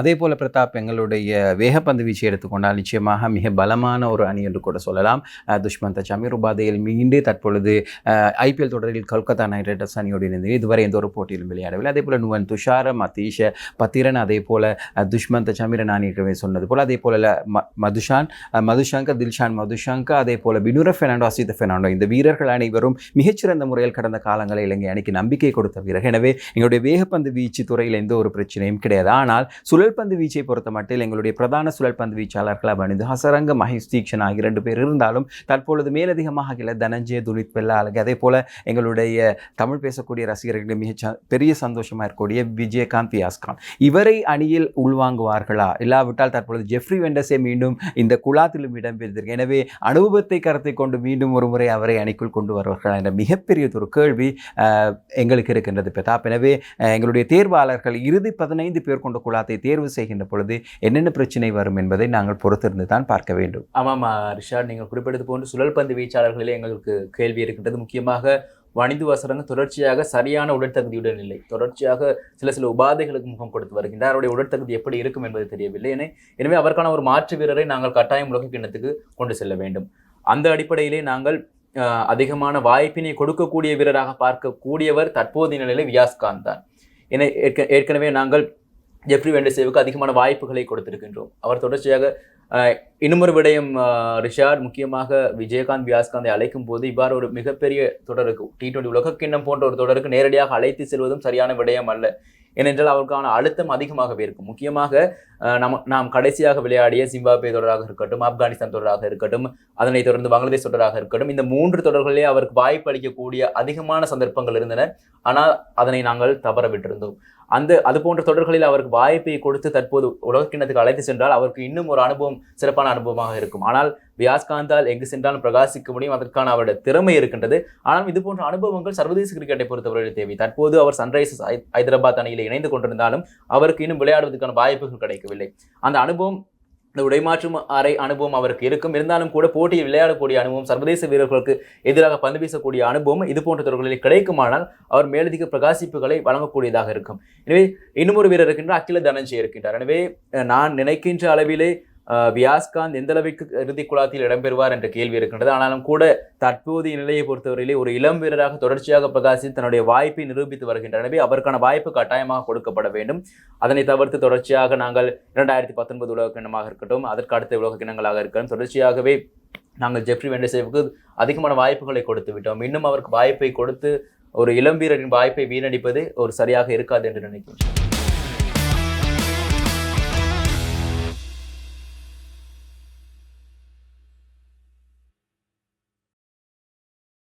அதே போல் பிரதாப் எங்களுடைய வேகப்பந்து வீச்சு எடுத்துக்கொண்டால் நிச்சயமாக மிக பலமான ஒரு அணி என்று கூட சொல்லலாம். துஷ்மந்த சமீர் உபாதையில் மீண்டு தற்பொழுது ஐபிஎல் தொடரில் கொல்கத்தா நைட் ரைடர்ஸ் அணியோடு இணைந்து இதுவரை எந்த ஒரு போட்டியிலும் விளையாடவில்லை. அதே போல் நுவன் துஷார அதீஷ பத்திரன் அதே போல் துஷ்மந்த சமீரன் நான் ஏற்கனவே சொன்னது போல் அதே போல் ம மதுஷான் அஹ் மதுஷங்கர் தில்ஷான் மதுஷங்கர் அதே போல் பினுர ஃபெர்னாண்டோ அசித ஃபெர்னாண்டோ இந்த வீரர்கள் அனைவரும் மிகச்சிறந்த முறையில் கடந்த காலங்களில் இலங்கை அணிக்கு நம்பிக்கை கொடுத்த வீரர் எனவே எங்களுடைய வேகப்பந்து வீச்சு துறையில் எந்த ஒரு பிரச்சனையும் கிடையாது. ஆனால் சுழல்பந்து வீச்சை பொறுத்த மட்டில் எங்களுடைய பிரதான சுழல்பந்து வீச்சாளர்கள் அணிந்து ஹசரங்க மகேஷ் தீக்ஷன் ஆகிய இரண்டு பேர் இருந்தாலும் தற்பொழுது மேலதிகமாக இல்லை தனஞ்சய துலித் பெல்லா அழகு அதே போல எங்களுடைய தமிழ் பேசக்கூடிய ரசிகர்களுக்கு மிக ச- பெரிய சந்தோஷமாக இருக்கக்கூடிய விஜயகாந்த் பியாஸ்கான் இவரை அணியில் உள்வாங்குவார்களா? இல்லாவிட்டால் தற்பொழுது ஜெஃப்ரி வெண்டஸே மீண்டும் இந்த குழாத்திலும் இடம்பெற்றிருக்கு எனவே அனுபவத்தை கருத்தை கொண்டு மீண்டும் ஒரு முறை அவரை அணிக்குள் கொண்டு வருவார்களா என்ற மிகப்பெரிய ஒரு கேள்வி எங்களுக்கு இருக்கின்றது பிரதாப். எனவே எங்களுடைய தேர்வாளர்கள் இறுதி பதினைந்து பேர் கொண்ட குழாத்தை தேர்வு செய்கின்ற பொழுது என்னென்ன பிரச்சனை வரும் என்பதை நாங்கள் பொறுத்திருந்து தான் பார்க்க வேண்டும். ஆமாம் ரிஷாட் நீங்கள் குறிப்பிட்டது போன்று சுழல்பந்து வீச்சாளர்களே எங்களுக்கு கேள்வி இருக்கின்றது. முக்கியமாக வனிது வசரங்க தொடர்ச்சியாக சரியான உடற்தகுதியுடன் இல்லை. தொடர்ச்சியாக சில சில உபாதைகளுக்கு முகம் கொடுத்து வருகின்றார். அவருடைய உடற்தகுதி எப்படி இருக்கும் என்பது தெரியவில்லை. என எனவே அவருக்கான ஒரு மாற்று வீரரை நாங்கள் கட்டாயம் உலக கிண்ணத்துக்கு கொண்டு செல்ல வேண்டும். அந்த அடிப்படையிலே நாங்கள் அதிகமான வாய்ப்பினை கொடுக்கக்கூடிய வீரராக பார்க்கக்கூடியவர் தற்போதைய நிலையில் வியாஸ்கான் தான். என ஏற்க- ஏற்கனவே நாங்கள் ஜெப்ரி வெண்டசேவுக்கு அதிகமான வாய்ப்புகளை கொடுத்திருக்கின்றோம். அவர் தொடர்ச்சியாக இன்னுமொரு விடயம் ரிஷாட் முக்கியமாக விஜயகாந்த் வியாஸ்காந்தை அழைக்கும் போது இவ்வாறு ஒரு மிகப்பெரிய தொடருக்கு டி டுவெண்டி உலகக்கிண்ணம் போன்ற ஒரு தொடருக்கு நேரடியாக அழைத்து செல்வதும் சரியான விடயம் அல்ல. ஏனென்றால் அவருக்கான அழுத்தம் அதிகமாகவே இருக்கும். முக்கியமாக நம் நாம் கடைசியாக விளையாடிய சிம்பாபே தொடராக இருக்கட்டும் ஆப்கானிஸ்தான் தொடராக இருக்கட்டும் அதனைத் தொடர்ந்து பங்களாதேஷ் தொடராக இருக்கட்டும் இந்த மூன்று தொடர்களிலே அவருக்கு வாய்ப்பு அளிக்கக்கூடிய அதிகமான சந்தர்ப்பங்கள் இருந்தன. ஆனால் அதனை நாங்கள் தவற விட்டிருந்தோம் அந்த அது போன்ற தொடர்களில் அவருக்கு வாய்ப்பை கொடுத்து தற்போது உலகக்கிணத்துக்கு அழைத்து சென்றால் அவருக்கு இன்னும் ஒரு அனுபவம் சிறப்பான அனுபவமாக இருக்கும். ஆனால் வியாஸ்காந்தால் எங்கு சென்றாலும் பிரகாசிக்க முடியும் அதற்கான அவருடைய திறமை இருக்கின்றது. ஆனால் இது போன்ற அனுபவங்கள் சர்வதேச கிரிக்கெட்டை பொறுத்தவரையில் தேவை. தற்போது அவர் சன்ரைசர்ஸ் ஹைதராபாத் அணியில் இணைந்து கொண்டிருந்தாலும் அவருக்கு இன்னும் விளையாடுவதற்கான வாய்ப்புகள் கிடைக்கவில்லை. அந்த அனுபவம் இந்த உடைமாற்றும் அறை அனுபவம் அவருக்கு இருக்கும். இருந்தாலும் கூட போட்டியில் விளையாடக்கூடிய அனுபவம் சர்வதேச வீரர்களுக்கு எதிராக பந்து வீசக்கூடிய அனுபவம் இது போன்ற தொடர்களில் கிடைக்குமானால் அவர் மேலதிக பிரகாசிப்புகளை வழங்கக்கூடியதாக இருக்கும். எனவே இன்னும் ஒரு வீரர் இருக்கின்ற அகில தனஞ்சய் இருக்கின்றார். எனவே நான் நினைக்கின்ற அளவிலே வியாஸ்காந்த் எந்த அளவிற்கு இறுதி குழாத்தில் இடம்பெறுவார் என்ற கேள்வி இருக்கின்றது. ஆனாலும் கூட தற்போதைய நிலையை பொறுத்தவரையிலே ஒரு இளம் வீரராக தொடர்ச்சியாக பிரகாசித்து தன்னுடைய வாய்ப்பை நிரூபித்து வருகின்றனவே எனவே அவருக்கான வாய்ப்பு கட்டாயமாக கொடுக்கப்பட வேண்டும். அதனை தவிர்த்து தொடர்ச்சியாக நாங்கள் இரண்டாயிரத்தி பத்தொன்பது உலக கிண்ணமாக இருக்கட்டும் அதற்கு அடுத்த உலக கிண்ணங்களாக இருக்கட்டும் தொடர்ச்சியாகவே நாங்கள் ஜெஃப்ரி வெண்டசேவுக்கு அதிகமான வாய்ப்புகளை கொடுத்து விட்டோம். இன்னும் அவருக்கு வாய்ப்பை கொடுத்து ஒரு இளம் வீரரின் வாய்ப்பை வீணடிப்பது ஒரு சரியாக இருக்காது என்று நினைக்கிறேன்.